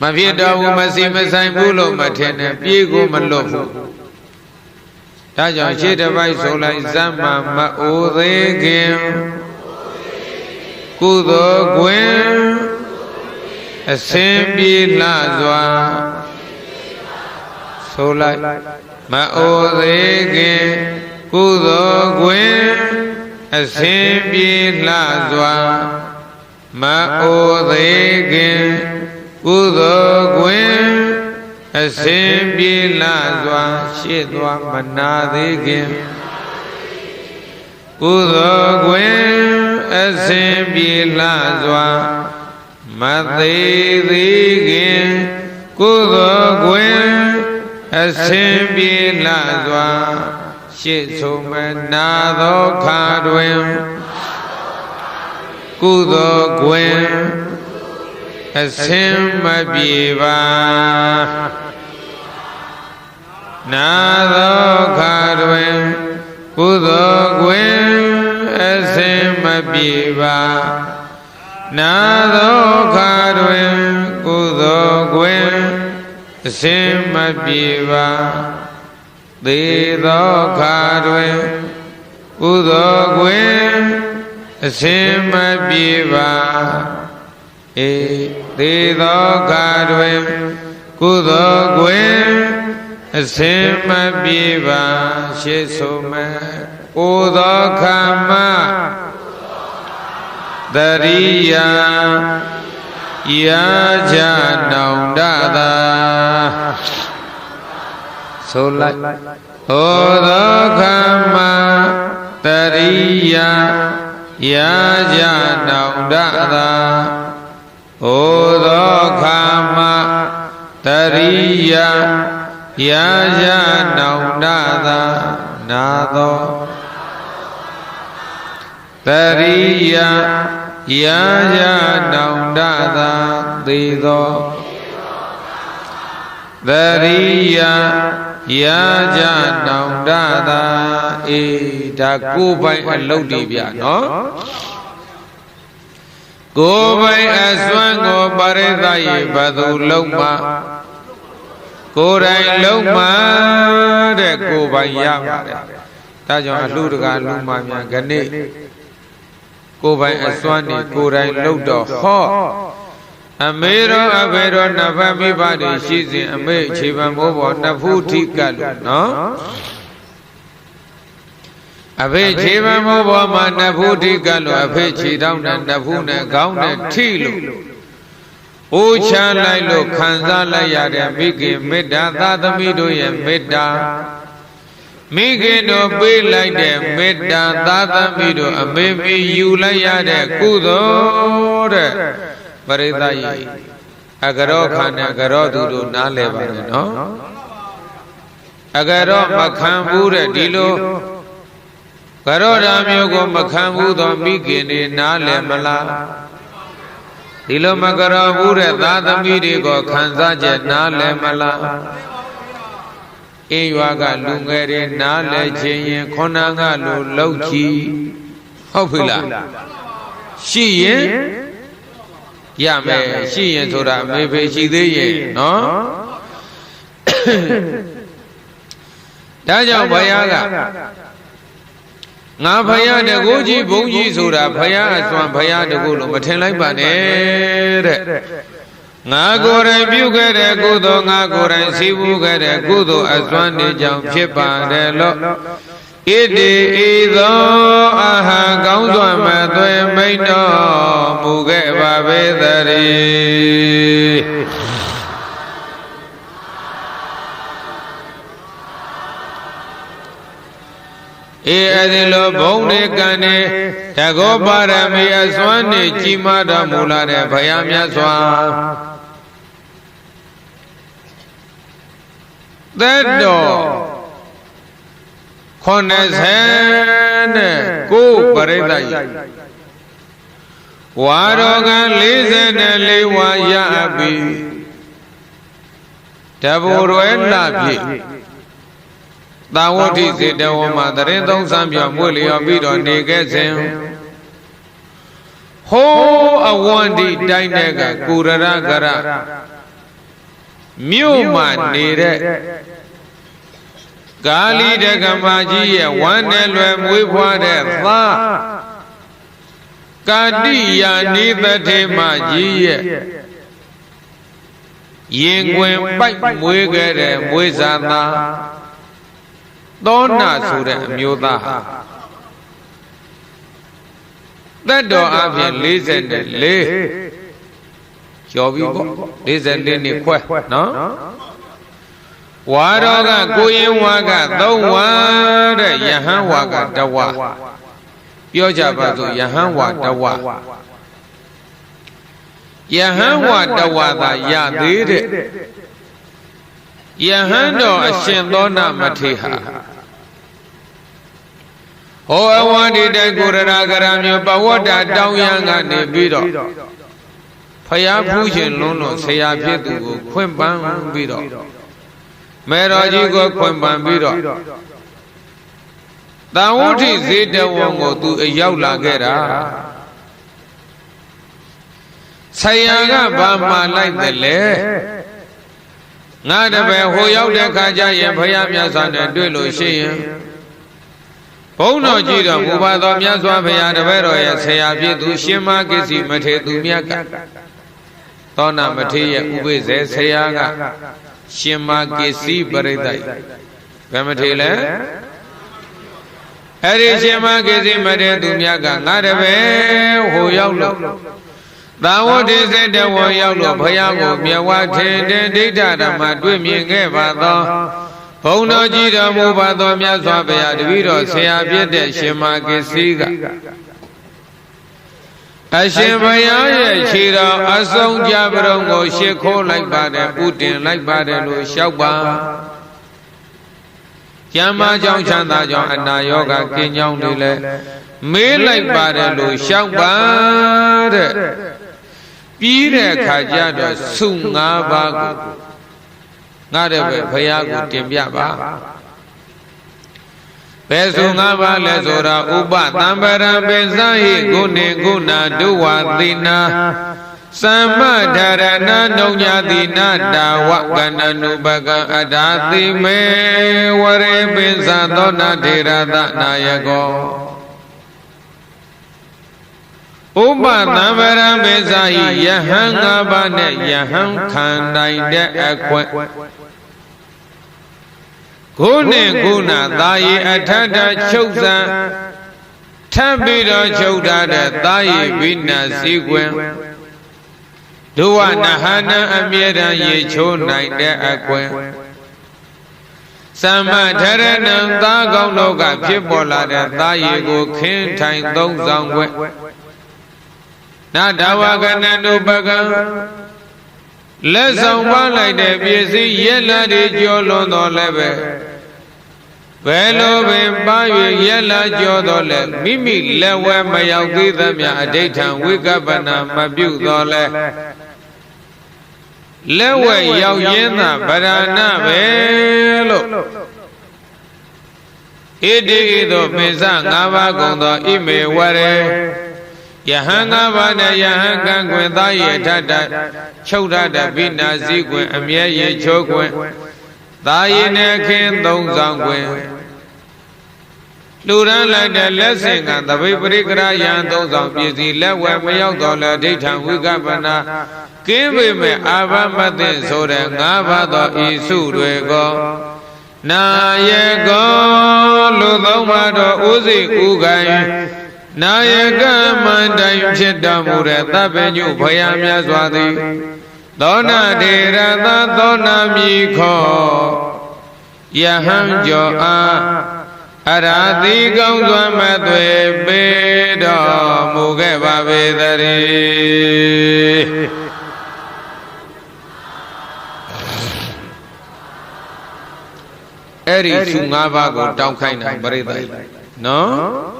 မဖြစ်တော့ဘူးမစီမဆိုင်ဘူးလို့မထင်နဲ့ပြေးကိုမလွတ်ဘူးဒါကြောင့်ရှေ့တစ်ပိုက်ဆိုလိုက်ဇမ္မာမအိုသေးခင်ကုသိုလ်ကွင်အစင်ပြေလှစွာဆိုလိုက်မအိုသေးခင်ကုသိုလ်ကွင်အစင်ပြေလှစွာမအိုသေးခင် ကုသိုလ်ကွင်အစင်ပြေလှစွာရှေ့သွားမနာသေးခင်ကုသိုလ်ကွင်အစင်ပြေလှစွာမသေးသေးခင်ကုသိုလ်ကွင်အစင်ပြေလှစွာရှေ့ဆုံးမနာသောခါတွင်ကုသိုလ်ကွင် အစင်မပြေပါနာသောခါတွင်ကုသိုလ်ကွင်အစင်မပြေပါနာသောခါတွင်ကုသိုလ်ကွင်အစင်မပြေပါသေသောခါတွင်ကုသိုလ်ကွင်အစင်မပြေပါ အေသေသောခါတွင်ကုသိုလ်ကွင်အစင်မပြေပါရှေ့ဆုံးမအိုသောခမတရိယာယာကြနောင်တသာဆိုလိုက်ဟောသောခမတရိယာယာကြနောင်တသာ ဟောသောခမတရိယာယာယနောင်တသာနာသောတရိယာယာယနောင်တသာသေသောတရိယာယာကြနောင်တသာအေးဒါကိုယ်ပိုင်အလုတ်တွေဗျနော် ကိုယ်ပိုင်အစွမ်းကိုပရိသတ်ရေဘသူလုံးမှာကိုယ်တိုင်လုံးမှတဲ့ကိုယ်ပိုင်ရပါတယ်ဒါကြောင့်အလှတကာလူမှများခဏိကိုယ်ပိုင်အစွမ်းနေကိုယ်တိုင်လုံးတော့ဟောအမေရောအဖေရောနှစ်ဖက်မိဘတွေရှိစဉ်အမေခြေပံမိုးပေါ်နှစ်ဖူးထိကတ်လို့နော် အဖေခြေပံမိုးပေါ်မှာနှစ်ဖူးထိကတ်လို့အဖေခြေတောင်းတဲ့နှစ်ဖူးနဲ့ခေါင်းနဲ့ထိလို့အိုးချလိုက်လို့ခံစားလိုက်ရတဲ့မိခင်မေတ္တာသာသမီတို့ရဲ့မေတ္တာမိခင်တို့ပေးလိုက်တဲ့မေတ္တာသာသမီတို့အမေမေယူလိုက်ရတဲ့ကုသိုလ်တဲ့ပရိသတ်ကြီးအကရောခန္ဓာကရောသူတို့နားလဲပါနဲ့နော်အကရောမခံဘူးတဲ့ဒီလို ကရောဓာမျိုးကိုမခံဘူးသောမိခင်တွေနားလဲမလားဒီလိုမကရောဘူးတဲ့သာသမီတွေကိုခံစားချက်နားလဲမလားအေးရွာကလူငယ်တွေနားလဲခြင်းရင်ခொဏကလူလောက်ချီဟုတ်ပြီလားရှိရင်ရမယ်ရှိရင်ဆိုတာအမေဖေရှိသေးရဲ့နော်ဒါကြောင့်ဘုရားက ငါဖယားတကူကြီးဘုန်းကြီးဆိုတာဖယားအစွမ်းဖယားတကူလို့မထင်လိုက်ပါနဲ့တဲ့ငါကိုယ်တိုင်ပြုခဲ့တဲ့ကုသိုလ်ငါကိုယ်တိုင်စီးပူးခဲ့တဲ့ကုသိုလ်အစွမ်းနေကြောင့်ဖြစ်ပါတယ်လို့ဣတိဤသောအဟံကောင်းစွာမသွေမိန်တော်မူခဲ့ပါပေသတည်း အေးအဲ့ဒီလိုဘုံနေကံနေတကောပါရမီအစွမ်းနေကြီးမားတော်မူလာတဲ့ဘုရားမြတ်စွာသက်တော်80နဲ့ကိုပရိသတ်ကြီးဝါတော်က44ဝါရအပ်ပြီတဘူရွယ်လှဖြစ် သာဝတိစေတဝမှာတရင်သုံးဆံပြောမွေလျော်ပြီးတော့နေခဲ့စဉ်ဟိုးအဝန္တိတိုင်းတဲ့ကကုရရကရမြို့မှာနေတဲ့ကာလီတက္ကမကြီးရဲ့ဝမ်းနဲ့လွယ်မွေးဖွားတဲ့သားကာတိယာနေသထေမကြီးရဲ့ရင်ခွင်ပိုက်မွေးခဲ့တဲ့မွေးစာသား သောနာဆိုတဲ့အမျိုးသားဟာသက်တော်အပြင်44ကျော်ပြီပေါ့44နှစ်ခွဲနော်ဝါတော်ကကိုရင်ဝါကသုံးဝါတဲ့ယဟန်ဝါကတဝါပြောကြပါစို့ယဟန်ဝါတဝါယဟန်ဝါတဝါသာရသေးတဲ့ ယဟန်တော်အရှင်သောနာမထေဟာဟောအဝန္တိတကုရရာကရမျိုးပဝတ္တတောင်းရန်ကနေပြီးတော့ဖျားဖူးခြင်းလုံးလုံးဆရာဖြစ်သူကိုခွင့်ပန်းပြီးတော့မေတော်ကြီးကိုခွင့်ပန်းပြီးတော့တန်ဝုထိဇေတဝံကိုသူအရောက်လာခဲ့တာဆရာကဘာမှလိုက်တယ်လေ ငါတပည့်ဟိုရောက်တဲ့ခါကျရင်ဖရာမြတ်စွာနဲ့တွေ့လို့ရှိရင်ဘုန်းတော်ကြည့်တော်မူပါသောမြတ်စွာဘုရားတပည့်တော်ရဲ့ဆရာဖြစ်သူရှင်မကိစီမထေသူမြတ်ကသောနာမထေရဲ့ဥပိ္ပဇေဆရာကရှင်မကိစီပရိသတ်ဘယ်မထေလဲအဲ့ဒီရှင်မကိစီမထေသူမြတ်ကငါတပည့်ဟိုရောက်လို့ သာဝတိစေတဝံရောက်လို့ဘုရားကိုမြဝထေတင်ဒိဋ္ဌဓမ္မတွေ့မြင်ခဲ့ပါသောဘုံတော်ကြည်တော်မူပါသောမြတ်စွာဘုရားတပည့်တော်ဆရာဖြစ်တဲ့ရှင်မာကိစီကအရှင်ဘုရားရဲ့ခြေတော်အဆုံးကြပရုံကိုရှ िख ိုးလိုက်ပါတယ်ဥတင်လိုက်ပါတယ်လို့လျှောက်ပါကျမ်းမာကြောင့်ချမ်းသာကြောင့်အနာရောဂါကင်းကြောင်းတွေလည်းမေးလိုက်ပါတယ်လို့လျှောက်ပါတဲ့ ပြီးတဲ့အခါကျတော့စု၅ပါးကိုငါတဲ့ပဲဘုရားကိုတင်ပြပါဘယ်စု၅ပါးလဲဆိုတာဥပသံပရံပိသဟိဂုဏေဂုဏဒုဝတိနာသမ္မဓရဏနုံညာတိနာတာဝကန္နနုပကံအထာတိမေဝရေပိသသောနာထေရသနာယကော ဥပသံဗရံပိစာဟိယဟန်၅ပါးနဲ့ယဟန်ခံနိုင်တဲ့အခွင့်ခုနဲ့ခုနာသာယီအထထချုပ်စံထပ်ပြီးတော့ချုပ်ထားတဲ့သာယီဝိနာစည်းကွင်ဒုဝနဟနံအမြဲတမ်းရေချိုးနိုင်တဲ့အခွင့်သမ္မထရဏံသာကောင်းလောကဖြစ်ပေါ်လာတဲ့သာယီကိုခင်းထိုင်သုံးဆောင်ွယ် နာဒဝကနန္တုပကံလက်ဆောင်ပါလိုက်တဲ့ပစ္စည်းရက်လာတွေကျော်လွန်တော်လည်းပဲဘယ်လိုပင်ပါ၍ရက်လာကျော်တော်လဲမိမိလက်ဝဲမရောက်သေးသမျှအဋိဋ္ဌံဝိကပနာမပြုတော်လဲလက်ဝဲရောက်ရင်းသာဗရဏပဲလို့ဣတိဣသောပိစ၅ပါးကုန်သောဣမေဝရေ ယဟန်ငါးပါးနဲ့ယဟန်ကံခွင်သားရထတချုပ်ထတပိနာစည်းခွင် အမြဲရချိုးခွင်သာယနဲ့ခင်သုံးဆောင်ခွင်လူရန်လိုက်တဲ့လက်ဆင်ကသပိပရိကရာယံသုံးဆောင်ပြည်စီလက်ဝဲမရောက်တော်လဲဒိဋ္ဌံဝိကပနာကင်းပေမဲ့အာဘမသိဆိုတဲ့ငါးပါးသောဤစုတွေကောနာယကောလူသုံးပါးတော်ဥစိဥကိုင် နာယကမန္တိုင်ဖြစ်တော်မူတဲ့သဗ္ဗညုဘုရားမြတ်စွာသည်သောနာဒေရသသောနာမိခောယဟံကျော်အားအရာတိကောင်းစွာမသွေပေတော်မူခဲ့ပါပေသတည်းအဲ့ဒီသူ၅ပါးကိုတောင်းခိုင်းတာပြိဿနော်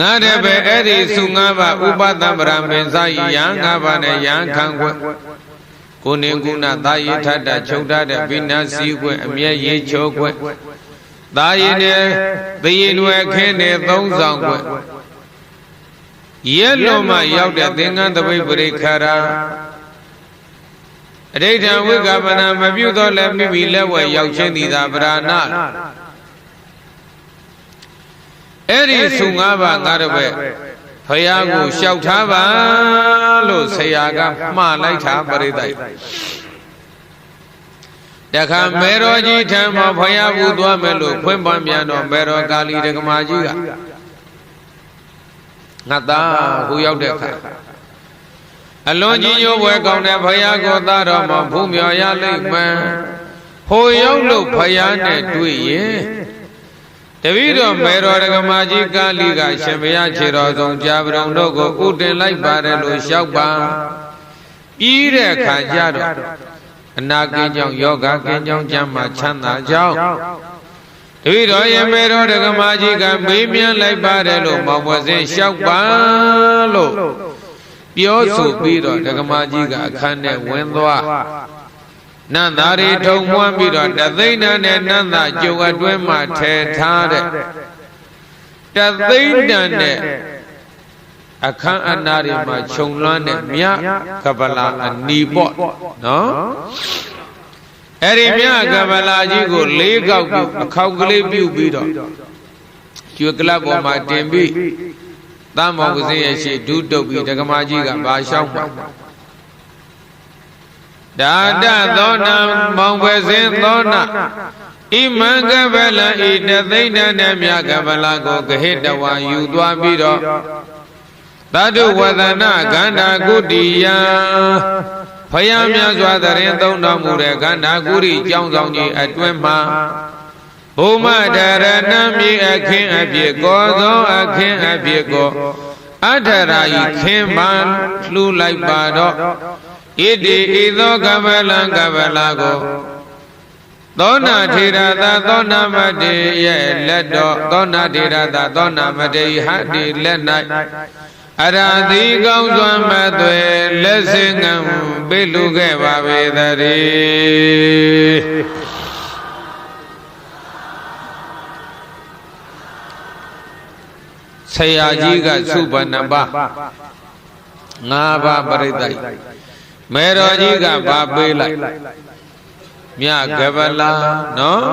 ငါတပည့်အဲ့ဒီစုငါးပါးဥပသဗ္ဗရာမင်းစာယယံငါးပါးနဲ့ယံခံခွက်ကိုနေကုဏသာယထတချုပ်ထားတဲ့ဘိနာစီခွက်အမျက်ရေချိုးခွက်သာယနဲ့သေရနွယ်ခင်းနဲ့သုံးဆောင်ခွက်ရဲလွန်မှရောက်တဲ့သင်္ကန်းတပိတ်ပရိခရာအဋိဌံဝိကပနာမပြုသောလည်းမိမိလက်ဝဲရောက်ချင်းသည်သာဗราဏ အဲ့ဒီစုငါးပါးငါတပည့်ဖယားကိုလျှောက်ထားပါလို့ဆရာကမှားလိုက်တာပရိသတ်တခါမေတော်ကြီးထံမှာဖယားဘူးသွားမယ်လို့ဖွင့်ပန်းပြန်တော့မေတော်ကာလီဒကမာကြီးကငါသားဟိုရောက်တဲ့အခါအလွန်ကြီးညိုးပွဲကောင်းတဲ့ဖယားကိုသားတော်မှာဖူးမြော်ရလိမ့်မယ်ဟိုရောက်လို့ဖယားနဲ့တွေ့ရင် တပည့်တော်မေတော်ဒကမာကြီးကာလီကရှင်ဘုရားခြေတော်ဆုံးကြာပရုံတို့ကိုဥတင်လိုက်ပါတယ်လို့လျှောက်ပါပြီးတဲ့အခါကျတော့အနာကင်းကြောင့်ယောဂကင်းကြောင့်ကျမ်းမာချမ်းသာကြောင့်တပည့်တော်ယမေတော်ဒကမာကြီးကမေးမြန်းလိုက်ပါတယ်လို့မောင်မစင်းလျှောက်ပါလို့ပြောဆိုပြီးတော့ဒကမာကြီးကအခန်းထဲဝင်သွား နန္တာရီထုံမွမ်းပြီးတော့တသိန်းတန်နဲ့နန္တာကျုပ်အတွင်းမှာထဲထားတဲ့တသိန်းတန်နဲ့အခန်းအနာတွေမှာခြုံလွှမ်းတဲ့မြကပလာအနီပေါ့နော်အဲ့ဒီမြကပလာကြီးကိုလေးကောက်ပြီးအခောက်ကလေးပြုတ်ပြီးတော့ကျွေကလပ်ပေါ်မှာတင်ပြီးတမ်းမောင်ကစင်းရဲ့ရှေ့ဒုတုတ်ပြီးဒကမာကြီးကဘာလျှောက်မှာ ဒါတသောနာမောင်ပဲစင်းသောနာဣမံကပလံဤတသိမ့်တန်တဲ့မြကပလာကိုကဟိတဝါယူသွားပြီးတော့သတ္တုဝဒနာကန္တာကုတိယံဖယားမြတ်စွာတရင်သုံးတော်မူတဲ့ကန္တာကုရိကြောင်းဆောင်ကြီးအတွင်းမှာဘုမဒရဏမြေအခင်းအဖြစ်ကောသောအခင်းအဖြစ်ကိုအထရာဤခင်းမှလှူလိုက်ပါတော့ ဣတိဤသောကမလံကမလာကိုသောနာထေရသာသောနာမတေရဲ့လက်တော်သောနာထေရသာသောနာမတေဟတိလက်၌အရာတိကောင်းစွာမသွေလက်စင်ကံပိလူခဲ့ပါပေသတည်းဆရာကြီးကသုဘဏပါငါးပါးပရိသတ် မေတော်ကြီးကဗာပေးလိုက်မြကပလာနော်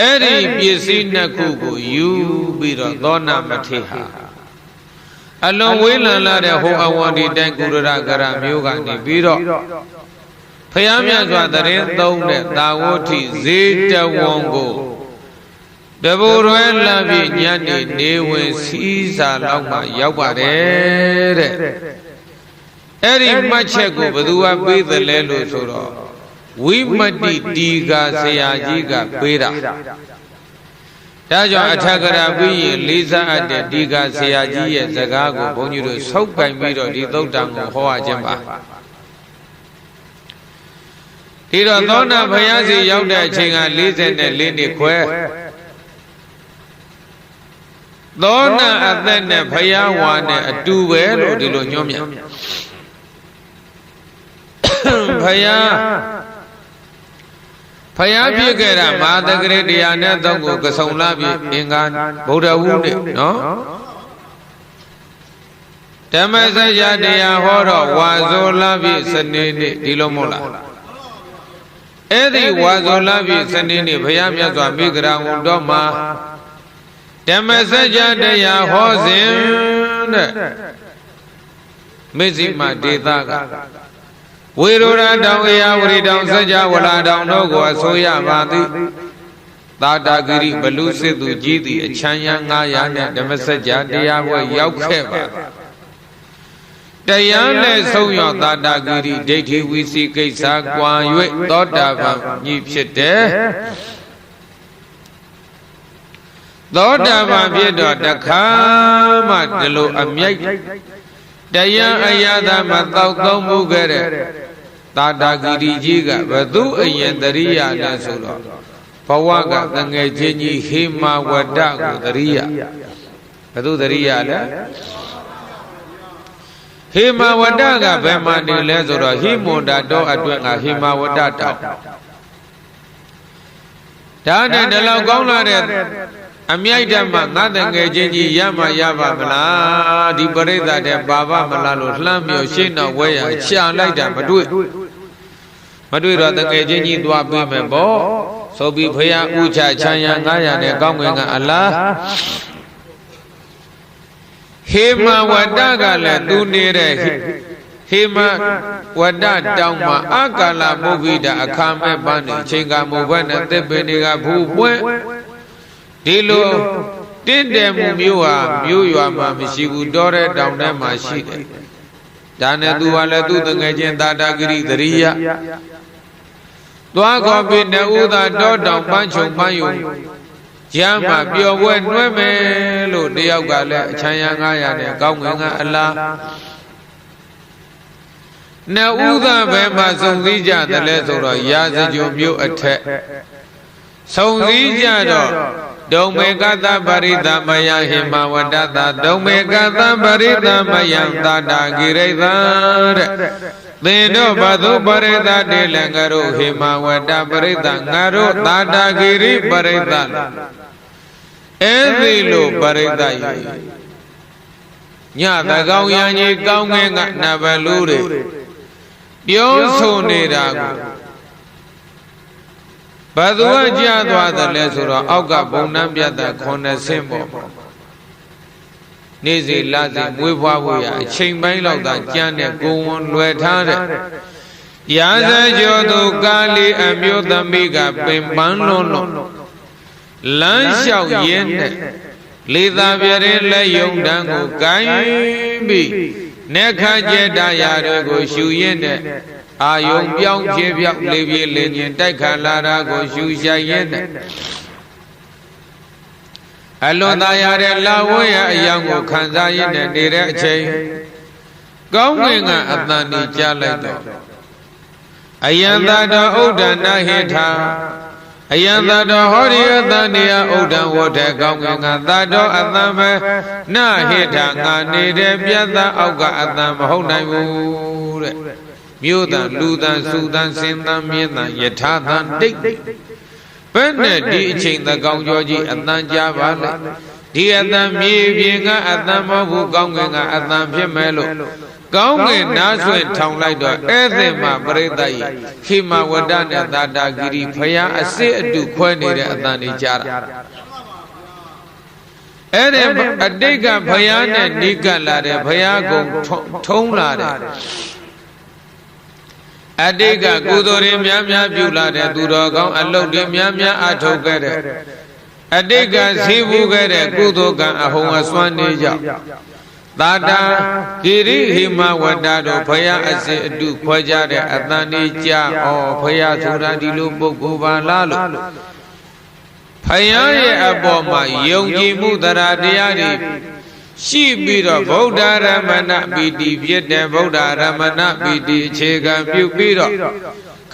အဲ့ဒီပစ္စည်းနှစ်ခုကိုယူပြီးတော့သောနာမထေဟာအလွန်ဝေးလံလာတဲ့ဟိုအဝန္ဒီတိုင်ကုရရကရမျိုးကနေပြီးတော့ဖယားမြတ်စွာတရင်သုံးတဲ့သာဝတိဇေတဝန်ကိုတဘူရွယ်လာပြီးညနေနေဝင်စီးစာလောက်မှရောက်ပါတယ်တဲ့ အဲ့ဒီမှတ်ချက်ကိုဘသူကပေးသလဲလို့ဆိုတော့ဝိမတိတီကာဆရာကြီးကပေးတာဒါကြောင့်အထက်ကရာပြီးရင်လေးစားအပ်တဲ့ဒီကာဆရာကြီးရဲ့စကားကိုဘုန်းကြီးတို့ဆုပ်ပိုင်ပြီးတော့ဒီသုတ်တံကိုဟောရခြင်းပါဒီတော့သောနာဘုရားစီရောက်တဲ့အချိန်က44နှစ်ခွဲသောနာအသက်နဲ့ဘုရားဝါနဲ့အတူပဲလို့ဒီလိုညွှန်းမြ ဘုရားဖယားဖြစ်ခဲ့တာမာသကရေတရားနဲ့သုံးကိုကဆုံလာပြီအင်္ဂါဗုဒ္ဓဝုနဲ့နော်ဓမ္မစကြာတရားဟောတော့ဝါဇောလာပြီစနေနေ့ဒီလိုမဟုတ်လားအဲ့ဒီဝါဇောလာပြီစနေနေ့ဘုရားမြတ်စွာမိဂရာဝန်တော်မှာဓမ္မစကြာတရားဟောစဉ်တဲ့မေဇိမဒေတာက ဝေရောရတောင်အေယဝရီတောင်စัจ java ဝလာတောင်တို့ကိုအစိုးရပါသည်သာတာဂိရိဘလူစစ်သူကြီးသည်အချမ်းရ900နဲ့ဓမ္မစကြာတရားပွဲရောက်ခဲ့ပါတရားနဲ့ဆုံးရောသာတာဂိရိဒိဋ္ဌိဝီစီကိစ္စကွာ၍သောတာပန်ကြီးဖြစ်တယ်သောတာပန်ဖြစ်တော့တခါမှဒီလိုအမြိုက်တရားအရာသာမတောက်သုံးမှုခဲ့တဲ့ တာတာဂီရီကြီးကဘသူအရင်တရိယာနဲ့ဆိုတော့ဘဝကတငယ်ချင်းကြီးဟေမာဝတ္တကိုတရိယာဘသူတရိယာလဲဟေမာဝတ္တကဘယ်မှာနေလဲဆိုတော့ဟိမွန်တာတော့အတွင်းကဟေမာဝတ္တတောင်ဒါနဲ့ဒီလောက်ကောင်းလာတဲ့အမြိုက်တတ်မှငါတငယ်ချင်းကြီးရမရပါမလားဒီပရိသတ်တဲ့ပါပါမလားလို့လှမ်းမြော်ရှင်းတော့ဝဲရရှာလိုက်တာမတွေ့ မတွေ့တော့တကယ်ချင်းကြီးသွားပေးမယ်ပေါ့ဆိုပြီးဖရာဥချချမ်းရ900နဲ့ကောင်းငင်ကအလားဟေမဝတ္တကလည်းသူနေတဲ့ဟေမဝတ္တတောင်မှာအကာလမုဂိတအခါမဲ့ပန်းနေချိန်ကမုဘတ်နဲ့သစ်ပင်တွေကဘူးပွင့်ဒီလိုတင့်တယ်မှုမျိုးဟာမျိုးရွာမှာမရှိဘူးတောတဲ့တောင်ထဲမှာရှိတယ်ဒါနဲ့သူကလည်းသူ့တငယ်ချင်းတာတာဂရိသရိယ သွားခေါ်ပြီးနဥသာတောတောင်ပန်းချုံပန်းယုံကျမ်းမှာပျော်ပွဲနှွဲမယ်လို့တယောက်ကလည်းအချမ်းရ900နဲ့ကောင်းငင်ကအလားနဥသာဘယ်မှာစုံစည်းကြတယ်လဲဆိုတော့ရာဇကြုံမျိုးအထက်စုံစည်းကြတော့ဒုံမေကတပရိသမယဟိမဝတ္တသဒုံမေကတပရိသမယံသာတာဂိရိသတဲ့ သင်တို့ဘသုပရိသတေလငါတို့ဟိမဝတ္တပရိသငါတို့သာတာဂိရိပရိသအဲ့ဒီလိုပရိသယညသကောင်ရံကြီးကောင်းငင်ကနဘလူတွေပြောဆိုနေတာကိုဘသူကကြားသွားတယ်လဲဆိုတော့အောက်ကဘုံနှံပြတ်တာ9ဆင့်ပေါ့ နေ့စီလစီမွေးဖွားဖို့ရအချိန်ပိုင်းလောက်သာကြမ်းတဲ့ကိုဝန်လွယ်ထားတဲ့ရာဇကျော်သူကာလီအမျိုးသမီးကပင်ပန်းလွန်းလွန်းလမ်းလျှောက်ရင်းနဲ့လေသာပြရဲလက်ယုံတန်းကိုဂိုင်းပြီးနက်ခကျက်တရာတွေကိုရှူရင်းနဲ့အာယုံပြောင်းဖြေပြောက်လေးပြေးလင်းရင်တိုက်ခါလာတာကိုရှူရှိုက်ရင်းနဲ့ အလွန်သာရတဲ့လာဝဲရအယောင်ကိုခံစားရင်းနဲ့နေတဲ့အချိန်ကောင်းငင်ကအတန်ကြီးကြားလိုက်တော့အယံသာတော်ဥဒ္ဒနာဟိထာအယံသာတော်ဟောဒီအတန်နေယဥဒ္ဒံဝဋ္ဌကောင်းငင်ကသာတော်အတန်ပဲနဟိထာငါနေတဲ့ပြတ်သားအောက်ကအတန်မဟုတ်နိုင်ဘူးတဲ့မြို့တန်လူတန်စုတန်စင်တန်မြင်းတန်ယထာတန်တိတ် ဘယ်နဲ့ဒီအချိန်သကောင်ကျော်ကြီးအတန်ကြားပါလဲဒီအတန်မြေပြင်ကအတန်မဟုတ်ဘူးကောင်းငင်ကအတန်ဖြစ်မဲ့လို့ကောင်းငင်နားဆွင့်ထောင်လိုက်တော့ဧည့်သည်မှာပရိသတ်ကြီးခိမဝတ္တနဲ့သာတာဂိရိဖယားအစစ်အတူခွဲနေတဲ့အတန်တွေကြားတာအဲ့ဒီအတိတ်ကဖယားနဲ့နိကလာတဲ့ဖယားကုံထုံးလာတယ် အတိတ်ကကုသိုလ်တွေများများပြုလာတဲ့သူတော်ကောင်းအလုတ်တွေများများအထုတ်ခဲ့တဲ့အတိတ်ကဇီးဘူးခဲ့တဲ့ကုသိုလ်ကံအဟုံအစွမ်းနေကြောင့်သာတာဂိရိဟိမဝတ္တတို့ဖယားအစစ်အတုခွဲကြတဲ့အတန်လေးကြဩဖယားဆိုတာဒီလိုပုဂ္ဂိုလ်ပါလားလို့ဖယားရဲ့အပေါ်မှာယုံကြည်မှုတရားတရားတွေ ရှိပြီးတော့ဗုဒ္ဓရမဏပီတိဖြစ်တဲ့ဗုဒ္ဓရမဏပီတိအခြေခံပြုပြီးတော့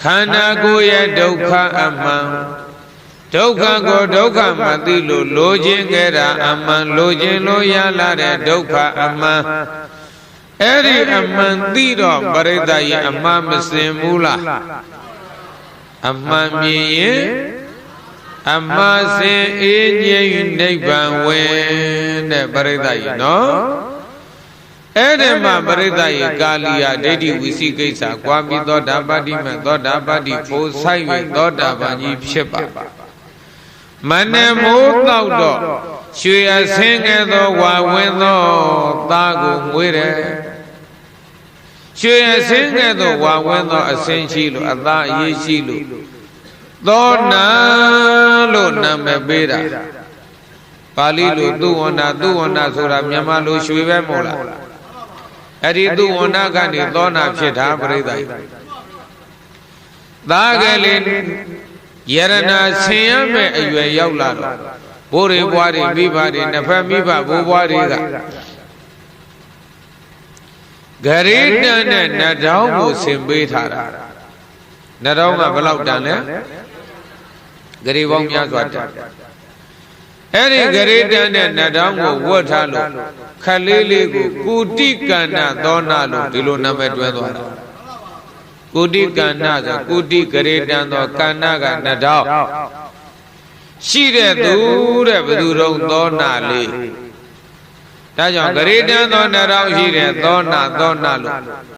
ခန္ဓာကိုယ်ရဲ့ဒုက္ခအမှန်ဒုက္ခကိုဒုက္ခမသိလို့လိုခြင်းခဲ့တာအမှန်လိုခြင်းလို့ရလာတဲ့ဒုက္ခအမှန်အဲ့ဒီအမှန်သိတော့ပရိသတ်ရဲ့အမှန်မစင်ဘူးလားအမှန်မြင်ရင် အမစင်အေးငြိမ်နိဗ္ဗာန်ဝင်တဲ့ပရိသတ်ကြီးနော်အဲ့ဒီမှာပရိသတ်ကြီးကာလီယာဒိဋ္ဌိဝိသိကိစ္စကွာပြီးသောတာပတ္တိမသောတာပတ္တိဖို့ဆိုင်၍သောတာပန်ကြီးဖြစ်ပါမနမိုးတော့တော့ရွှေအဆင်းငယ်သောဝါဝင်သောသားကိုမွေးတယ်ရွှေအဆင်းငယ်သောဝါဝင်သောအဆင်းရှိလို့အသားအရေးရှိလို့ သောနာလို့နာမည်ပေးတာပါဠိလိုသူဝန္နာသူဝန္နာဆိုတာမြန်မာလိုရွှေပဲမို့လားအဲ့ဒီသူဝန္နာကနေသောနာဖြစ်တာပြိဿကြီးသားကလေးယရနာဆင်ရမဲ့အရွယ်ရောက်လာတော့ဘိုးတွေဘွားတွေမိဘတွေနှစ်ဖက်မိဘဘိုးဘွားတွေကဂရိတန်နဲ့နတ်တောင်းကိုဆင်ပေးထားတာနတ်တောင်းကဘယ်လောက်တန်လဲ ဂရေပေါင်းများစွာတန်အဲ့ဒီဂရေတန်တဲ့နတ်တောင်းကိုဝတ်ထားလို့ခလေးလေးကိုကုတိကန္နသောနာလို့ဒီလိုနာမည်တွဲသွားတာကုတိကန္နဆိုကုတိဂရေတန်သောကန္နကနတ်တောင်းရှိတဲ့သူတဲ့ဘယ်သူတော့သောနာလေးဒါကြောင့်ဂရေတန်သောနတ်တောင်းရှိတဲ့သောနာသောနာလို့